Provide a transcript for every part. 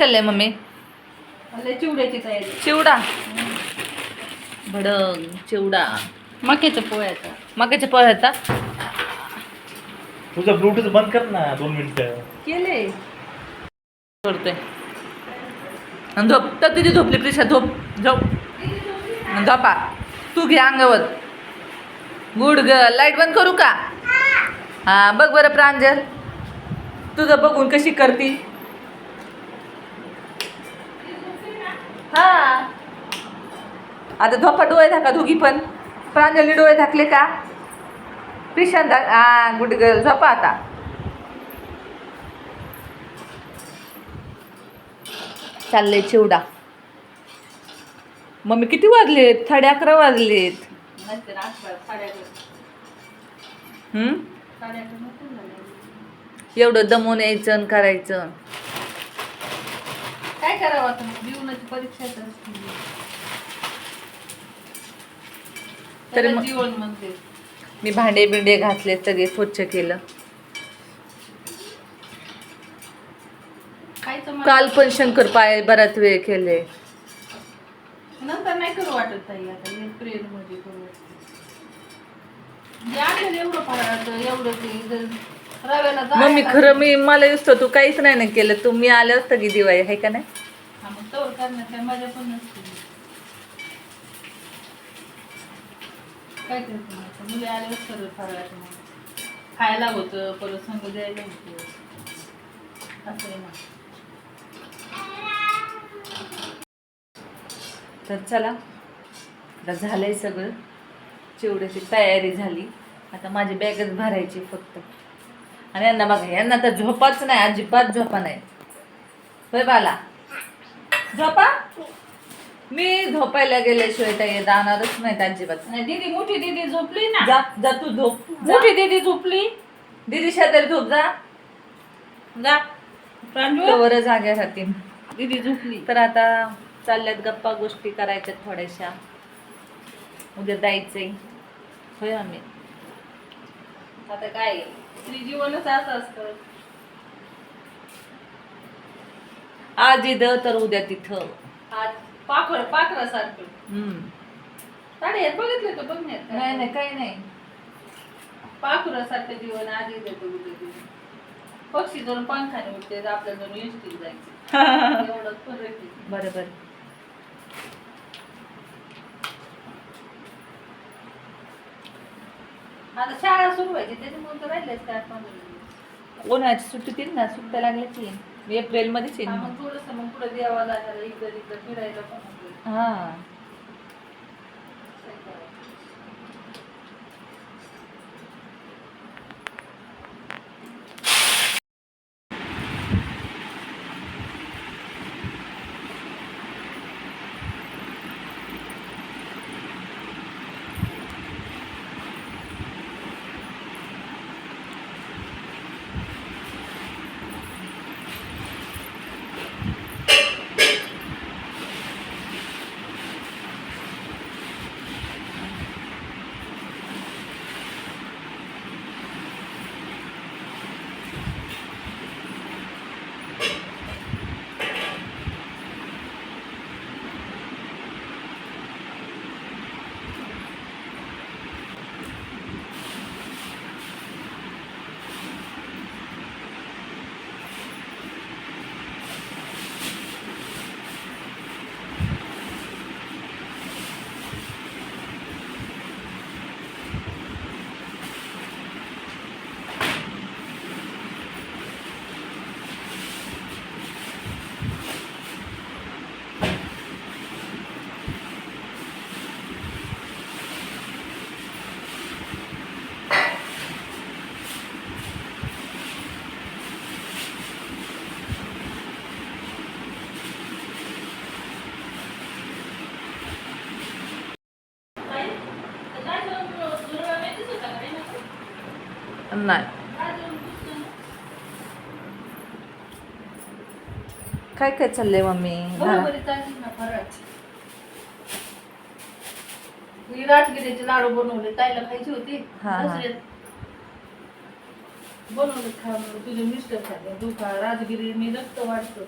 चाललंय मम्मी. चिवड्याची तयारी. चिवडा. भडंग चिवडा. मक्याच्या पोळ्याचा. मकाच्या पोह्याचा तुझं ब्लूटूथ बंद कर ना दोन मिनिटं. केले करतोय आणि झोप. तर तुझी झोपली प्रिशा झोप. झोप. आणि झोपा. तू घे अंगावर. गुड ग. लाइट बंद करू का? हा बघ बरं प्रांजल. तुझं बघून कशी करती? हा. आता झोपा डोळे धाका दोघी पण. प्रांजली डोळे धाकले का? प्रिशांत धा हा गुड गर्ल झोपा आता. चाललंय चिवडा. मम्मी किती वाजलेत? साडे अकरा वाजलेत. एवढं दमून यायचं करायचं. करावं आता? मग जीवनाची परीक्षा तर असते. तरी त्याला मग- जीवन म्हणते. मी भांडे बिंडे घातले सगळे स्वच्छ केलं. खायचं मला- काल पण शंकरपाळे बराच वेळ केले. नंतर नाही करू वाटत ताई आता एप्रिलमध्ये करू वाटत. जे आणलेलं एवढं फराळाचं एवढं ते जर रव्याला जाळ्या मम्मी खरं मी मला दिसतो तू काहीच नाही ना केलं. तू मी आलं असतं की दिवाळी आहे का नाही? तोड करणार करण्यात काय मजा पण नसते काय करते मुले आता? मुली आल्यावर सर्व खायला होतं परत संग द्यायला होतं. असं आहे ना तर चला आता झालं आहे सगळं. चिवड्याची तयारी झाली आता माझी बॅगच भरायची फक्त. आणि यांना बघा यांना तर झोपाच नाही अजिबात झोपा नाही. होय बाला? झोपा. मी झोपायला गेल्याशिवाय काही जाणारच नाहीत अजिबात. नाही दीदी मोठी दीदी झोपली ना. जा जा तू झोप. मोठी दीदी झोपली. दीदी शेजारी झोप जा. जा. प्रांजू जाग्या राहतील. दीदी झोपली. तर आता चालल्यात गप्पा गोष्टी करायच्यात थोड्याशा. उद्या जायचंय. होय आम्ही. आता काय? स्त्री जीवनच असं असतं. आज इथं तर उद्या तिथं. आज पाखर पाखरासारखं. हम्म. साडे आहेत बघितले तर बघण्यात नाही? नाही काही नाही. पाखरासारखं जीवन आधी देतो उद्या दिवस पक्षी जणू पंखाने उठते आपल्या जणू एसटीत जायचं. एवढं फरक आहे. बरोबर. आता शाळा सुरू व्हायची त्याच्यामुळे तर राहिलेच काय पंधरा दिवस. उन्हाळ्याची सुट्टी तील ना सुट्ट्या लागल्याच. येईन मी एप्रिल मध्येच येईन मग थोडस मग पुढे देवा जायला इकडं तिकडं फिरायला पण. हा नाही. काय? काय चाललंय मम्मी. मी राजगिरीचे लाडू बनवले ताईला खायची होती. बनवले खा तुझे मिस्टर खाते तू खा राजगिरी मी रक्त वाढतो.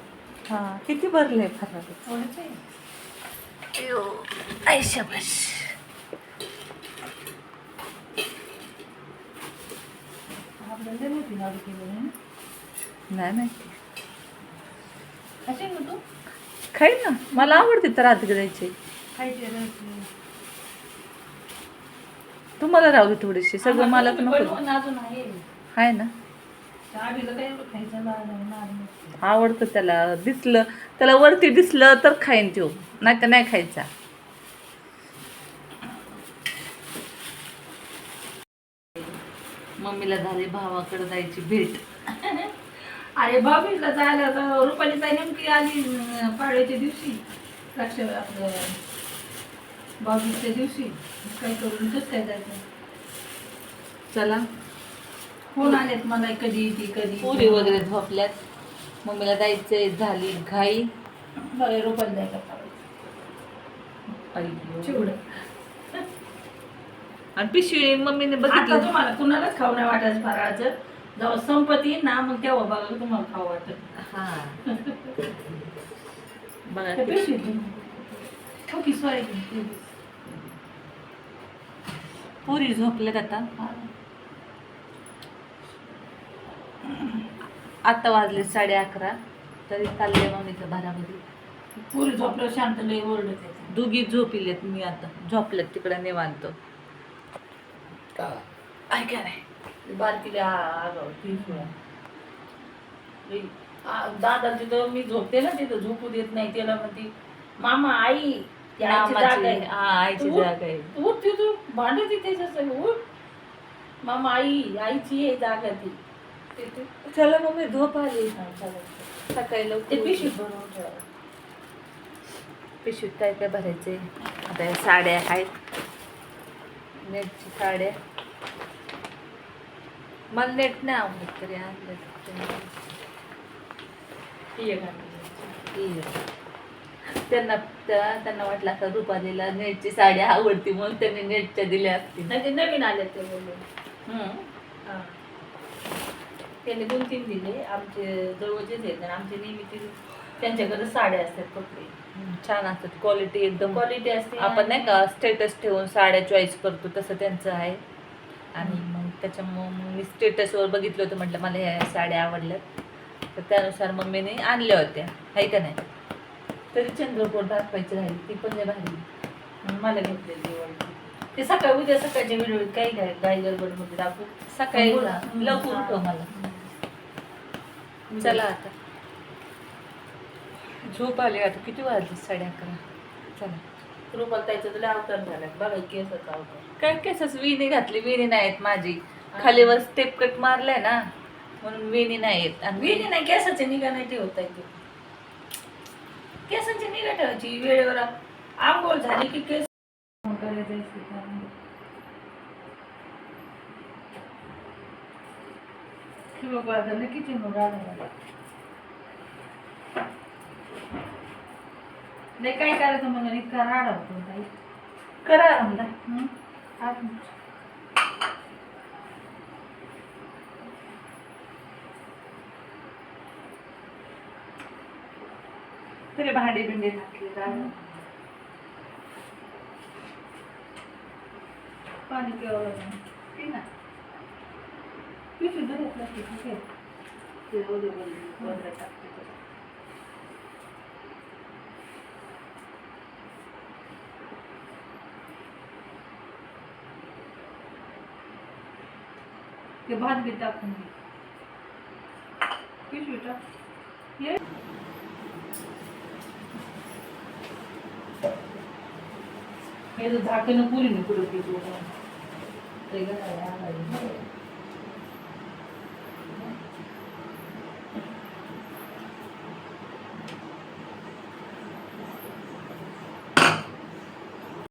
हा किती भरले फराळ अयो आयशा बस आपल्याला लय मोठी लाडू आहे नाही माहिती असे ना तू खाई ना मला आवडते तर आत द्यायचे खायचे तू तुम्हाला राहू दे थोडीशी सगळं मला तर नको अजून आहे आहे ना काय एवढं खायचं आहे, आवडतं त्याला दिसलं त्याला वरती दिसलं तर खाईन तो नाही तर नाही खायचा. मम्मीला झाली भावाकडे जायची भेट. अरे बाबीला जायला तर रुपाली ताई नेमकी आली पाडव्याच्या दिवशी. लक्ष आपलं. बावीसच्या दिवशी. काय करून कसं काय जायचं. चला. फोन आलेत मला कधी ती कधी पुरी वगैरे झोपल्यात. मम्मीला जायचंय झाली घाई. रुपाली जायला चिवडं. आणि पिशवी मम्मीने आता बघितलं. तुम्हाला कुणालाच खाऊ नाही वाटायचं फराळाचं. जेव्हा संपत्ती येईल ना मग तेव्हा बघा तुम्हाला खाऊ वाटत. हा. बघा ते. ठेव की. पुरी झोपल्यात आता. हा. आता वाजले साडे अकरा. तरी चालले मम्मीच्या भारामध्ये पुरी झोपल्यावर शांत लय ओरडत येते. दोघी झोपिलेत मी आता. झोपल्यात तिकडे निवांत. ऐका नाही? बारकीली दादा तिथं मी झोपते ना तिथं झोपू देत नाही त्याला म्हणते मामा आई ती आईची जागा आहे. हा आईची तू- जागा आहे. तू उठ तिथं भांडत तिथे जसं उठ. मामा आई आईची आहे जागा ती. चला मम्मी झोप आली. हा, चालेल. सकाळी ते लवकर पिशवी ठेवा. पिशवीत काय काय भरायचे आता या साड्या आहेत. नेटची साड्या मला नेट नाही आवडत तरी आणलं ती एक आणली. त्यांना त्या- त्यांना वाटलं असं रुपालीला नेटची साडी आवडती म्हणून त्यांनी नेटच्या दिल्या असतील नवीन आले ते. हा. त्यांनी दोन तीन दिले. आमचे जवळचेच आहेत आणि आमचे नेहमी ते त्यांच्याकडे साड्या असतात कपडे. छान असतात. क्वालिटी एकदम क्वालिटी असते आपण नाही का स्टेटस ठेवून साड्या चॉईस करतो तसं त्यांचं आहे. आणि मग त्याच्यामुळं मग मी स्टेटसवर बघितलं होतं म्हटलं मला ह्या साड्या आवडल्यात. तर त्यानुसार मम्मीने आणल्या होत्या. आहे का नाही? तरी चंद्रपूर दाखवायची राहिली. ती पण भारी. म्हणून मला घेतले ते सकाळी उद्या सकाळच्या व्हिडिओ काही काय गाई गडबडमध्ये दाखवू सकाळी बोला. लवकर उठव मला. चला आता. झोप आली आता. किती वाजले? साडे अकरा. चला. रुपाल ताईचं तुला अवतार झाला बघा केसाचा अवतार. काय केसच? विणी घातली. विणी नाहीत माझी. खालीवर स्टेप कट मारलाय ना म्हणून विणी नाहीत आणि विणी नाही केसाचे निगा नाही ठेवता येते. केसांची निगा ठेवायची. वेळेवर आंघोळ झाली की केस करायचं असते त्यामुळे. किंवा बाजारला किती मग राहणार नाही काय करायचं म्हणून इतका राडा होतो ताई करा आरामदा हं? आराम. तरी भांडी बिंडी घातली पाणी प्यावं ती ना. पिशवी जरी plastic ते जाऊ दे टाकते ते. भात बी टाकून दे पिशवी टाक. ये. हे झाकणं पुरी पुढे पितो